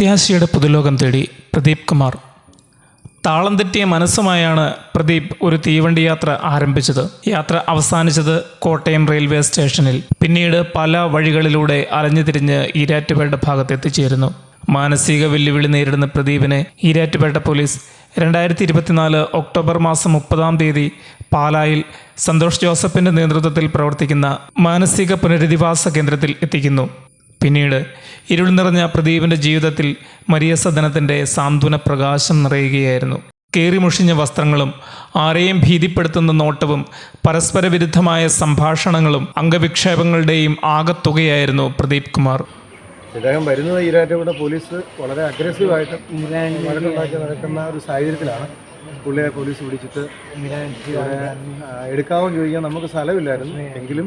പ്രത്യാശയുടെ പുതുലോകം തേടി പ്രദീപ് കുമാർ. താളം തെറ്റിയ മനസ്സുമായാണ് പ്രദീപ് ഒരു തീവണ്ടി യാത്ര ആരംഭിച്ചത്. യാത്ര അവസാനിച്ചത് കോട്ടയം റെയിൽവേ സ്റ്റേഷനിൽ. പിന്നീട് പല വഴികളിലൂടെ അലഞ്ഞു തിരിഞ്ഞ് ഈരാറ്റുപേട്ട ഭാഗത്ത് എത്തിച്ചേരുന്നു മാനസിക വെല്ലുവിളി നേരിടുന്ന പ്രദീപിനെ ഈരാറ്റുപേട്ട പോലീസ് രണ്ടായിരത്തി ഇരുപത്തിനാല് ഒക്ടോബർ മാസം മുപ്പതാം തീയതി പാലായിൽ സന്തോഷ് ജോസഫിന്റെ നേതൃത്വത്തിൽ പ്രവർത്തിക്കുന്ന മാനസിക പുനരധിവാസ കേന്ദ്രത്തിൽ എത്തിക്കുന്നു. പിന്നീട് ഇരുൾ നിറഞ്ഞ പ്രദീപിന്റെ ജീവിതത്തിൽ മരിയ സദനത്തിന്റെ സാന്ത്വന പ്രകാശം നിറയുകയായിരുന്നു. കീറിമുഷിഞ്ഞ വസ്ത്രങ്ങളും ആരെയും ഭീതിപ്പെടുത്തുന്ന നോട്ടവും പരസ്പര വിരുദ്ധമായ സംഭാഷണങ്ങളും അംഗവിക്ഷേപങ്ങളുടെയും ആകത്തുകയായിരുന്നു പ്രദീപ് കുമാർ. ഇദ്ദേഹം വരുന്നത് ഈരാറ്റുപേട്ട പോലീസ് വളരെ അഗ്രസീവായിട്ട് നടക്കുന്ന ഒരു സാഹചര്യത്തിലാണ്. പുള്ളിയെ പോലീസ് പിടിച്ചിട്ട് എടുക്കാവോ ചോദിക്കാൻ നമുക്ക് സ്ഥലമില്ലായിരുന്നു. എങ്കിലും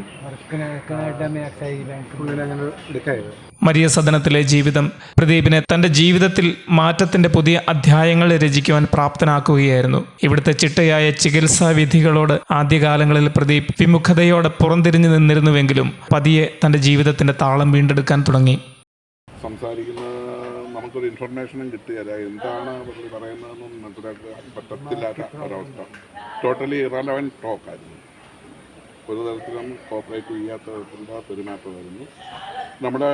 പുള്ളിനെ അങ്ങനെ എടുക്കായത് മരിയ സദനത്തിലെ ജീവിതം പ്രദീപിനെ തന്റെ ജീവിതത്തിൽ മാറ്റത്തിന്റെ പുതിയ അധ്യായങ്ങൾ രചിക്കുവാൻ പ്രാപ്തനാക്കുകയായിരുന്നു. ഇവിടുത്തെ ചിട്ടയായ ചികിത്സാ വിധികളോട് ആദ്യകാലങ്ങളിൽ പ്രദീപ് വിമുഖതയോടെ പുറംതിരിഞ്ഞു നിന്നിരുന്നുവെങ്കിലും പതിയെ തന്റെ ജീവിതത്തിന്റെ താളം വീണ്ടെടുക്കാൻ തുടങ്ങി. സംസാരിക്കുന്ന. നമുക്കൊരു ഇൻഫർമേഷനും കിട്ടിയല്ല എന്താണ് പുള്ളി പറയുന്നതെന്നും മനസ്സിലാക്കാൻ പറ്റത്തില്ലാത്ത ഒരവസ്ഥ. ടോട്ടലി ഇറലവൻ ടോക്കായിരുന്നു ഒരു തരത്തിലും കോപ്പറേറ്റ് ചെയ്യാത്ത തരത്തിലുള്ള പെരുമാറ്റമായിരുന്നു. നമ്മുടെ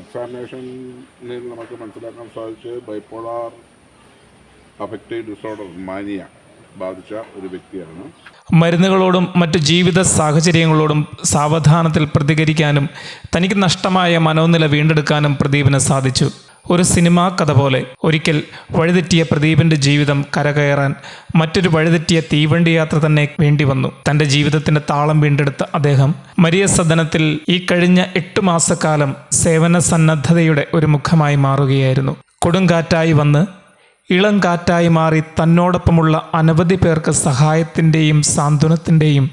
എക്സാമിനേഷനിൽ നമുക്ക് മനസ്സിലാക്കാൻ സാധിച്ചത് ബൈപ്പോളാർ അഫക്റ്റീവ് ഡിസോർഡർ മാനിയ ബാധിച്ച ഒരു വ്യക്തിയാണ്. മരുന്നുകളോടും മറ്റ് ജീവിത സാഹചര്യങ്ങളോടും സാവധാനത്തിൽ പ്രതികരിക്കാനും തനിക്ക് നഷ്ടമായ മനോനില വീണ്ടെടുക്കാനും പ്രദീപിന് സാധിച്ചു. ഒരു സിനിമാ കഥ പോലെ ഒരിക്കൽ വഴിതെറ്റിയ പ്രദീപിന്റെ ജീവിതം കരകയറാൻ മറ്റൊരു വഴിതെറ്റിയ തീവണ്ടി യാത്ര തന്നെ വേണ്ടി വന്നു. തന്റെ ജീവിതത്തിന്റെ താളം വീണ്ടെടുത്ത അദ്ദേഹം മരിയ സദനത്തിൽ ഈ കഴിഞ്ഞ എട്ടു മാസക്കാലം സേവന സന്നദ്ധതയുടെ ഒരു മുഖമായി മാറുകയായിരുന്നു. കൊടുങ്കാറ്റായി വന്ന് ഇളം കാറ്റായി മാറി തന്നോടൊപ്പമുള്ള അനവധി പേർക്ക് സഹായത്തിന്റെയും സാന്ത്വനത്തിന്റെയും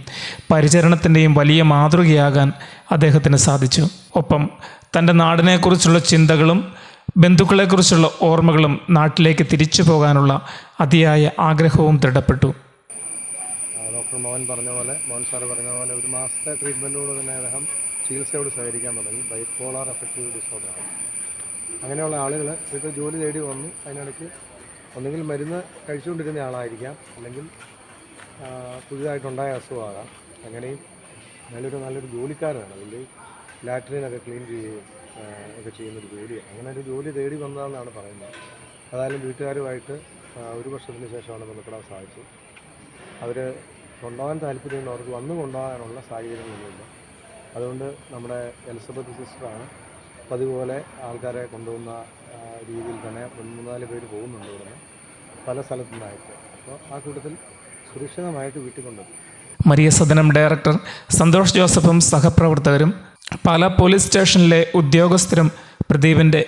പരിചരണത്തിന്റെയും വലിയ മാതൃകയാകാൻ അദ്ദേഹത്തിന് സാധിച്ചു. ഒപ്പം തന്റെ നാടിനെക്കുറിച്ചുള്ള ചിന്തകളും ബന്ധുക്കളെക്കുറിച്ചുള്ള ഓർമ്മകളും നാട്ടിലേക്ക് തിരിച്ചു പോകാനുള്ള അതിയായ ആഗ്രഹവും ദൃഢപ്പെട്ടു. ഡോക്ടർ മോഹൻ പറഞ്ഞ പോലെ മോഹൻ സാർ പറഞ്ഞ പോലെ ഒരു മാസത്തെ ട്രീറ്റ്മെന്റോട് തന്നെ അദ്ദേഹം ചികിത്സയോട് സഹകരിക്കാൻ തുടങ്ങി. ബൈപ്പോളാർ എഫക്റ്റീവ് ഡിസോർഡറാണ്. അങ്ങനെയുള്ള ആളുകൾ ഇപ്പോൾ ജോലി തേടി വന്നു അതിനിടയ്ക്ക് ഒന്നുകിൽ മരുന്ന് കഴിച്ചുകൊണ്ടിരുന്ന ആളായിരിക്കാം. അല്ലെങ്കിൽ പുതിയതായിട്ടുണ്ടായ അസുഖമാകാം. അങ്ങനെയും നല്ലൊരു നല്ലൊരു ജോലിക്കാരനാണ്. അതിന്റെ ലാട്രിനൊക്കെ ക്ലീൻ ചെയ്യുകയും ഒക്കെ ചെയ്യുന്നൊരു ജോലിയാണ്. അങ്ങനെ ഒരു ജോലി തേടി വന്നതാണെന്നാണ് പറയുന്നത്. അതായാലും വീട്ടുകാരുമായിട്ട് ഒരു വർഷത്തിന് ശേഷമാണ് നമുക്കിടാൻ സാധിച്ചത്. അവർ കൊണ്ടുപോകാൻ താല്പര്യമുള്ള അവർക്ക് വന്നു കൊണ്ടുപോകാനുള്ള സാഹചര്യങ്ങളൊന്നുമില്ല. അതുകൊണ്ട് നമ്മുടെ എലിസബത്ത് സിസ്റ്ററാണ് അതുപോലെ പോലെ ആൾക്കാരെ കൊണ്ടുപോകുന്ന രീതിയിൽ തന്നെ മൂന്ന് മൂന്നാൽ പേര് പോകുന്നുണ്ട് ഇവിടെ പല സ്ഥലത്തു നിന്നായിട്ട് അപ്പോൾ ആ കൂട്ടത്തിൽ സുരക്ഷിതമായിട്ട് വീട്ടിൽ കൊണ്ടുപോകും മരിയ സദനം ഡയറക്ടർ സന്തോഷ് ജോസഫും സഹപ്രവർത്തകരും പല പോലീസ് സ്റ്റേഷനിലെ ഉദ്യോഗസ്ഥരും പ്രദീപിന്റെ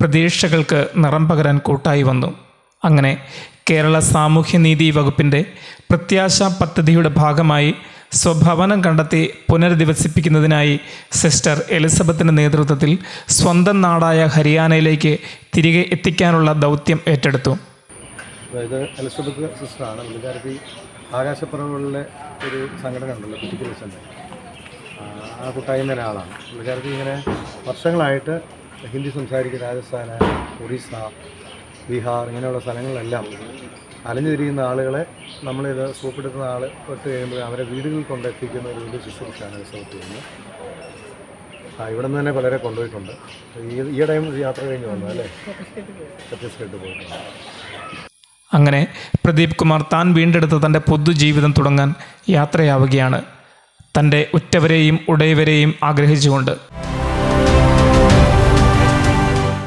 പ്രതീക്ഷകൾക്ക് നിറം പകരാൻ കൂട്ടായി വന്നു. അങ്ങനെ കേരള സാമൂഹ്യനീതി വകുപ്പിന്റെ പ്രത്യാശ പദ്ധതിയുടെ ഭാഗമായി സ്വഭവനം കണ്ടെത്തി പുനരധിവസിപ്പിക്കുന്നതിനായി സിസ്റ്റർ എലിസബത്തിന്റെ നേതൃത്വത്തിൽ സ്വന്തം നാടായ ഹരിയാനയിലേക്ക് തിരികെ എത്തിക്കാനുള്ള ദൗത്യം ഏറ്റെടുത്തു. അതായത് എലിസബത്ത് സിസ്റ്ററാണ്. പുള്ളിക്കാരത്തി ആകാശപ്പുറങ്ങളിലെ ഒരു സംഘടന ഉണ്ടല്ലോ സെന്റർ ആ കൂട്ടായ്മ ഒരാളാണ്. പുള്ളിക്കാരത്തി ഇങ്ങനെ വർഷങ്ങളായിട്ട് ഹിന്ദി സംസാരിക്കുന്ന രാജസ്ഥാൻ ഒറീസ ബീഹാർ ഇങ്ങനെയുള്ള സ്ഥലങ്ങളിലെല്ലാം അലഞ്ഞു തിരിയുന്ന ആളുകളെ നമ്മളിത് സൂപ്പെടുത്തുന്ന ആൾ തൊട്ട് കഴിയുമ്പോൾ അവരെ വീടുകളിൽ കൊണ്ടെത്തിക്കുന്ന ഒരു വലിയ ശുശ്രൂഷയാണ് സൗത്ത് ചെയ്യുന്നത് ആ ഇവിടെ നിന്ന് തന്നെ പലരെ കൊണ്ടുപോയിട്ടുണ്ട്. ഈ ടൈം യാത്ര കഴിഞ്ഞ് വന്നു അല്ലേ? ഛത്തീസ്ഗഡ് പോയിട്ടുണ്ട്. അങ്ങനെ പ്രദീപ് കുമാർ താൻ വീണ്ടെടുത്ത തന്റെ പൊതുജീവിതം തുടങ്ങാൻ യാത്രയാവുകയാണ്. തന്റെ ഉറ്റവരെയും ഉടയവരെയും ആഗ്രഹിച്ചുകൊണ്ട്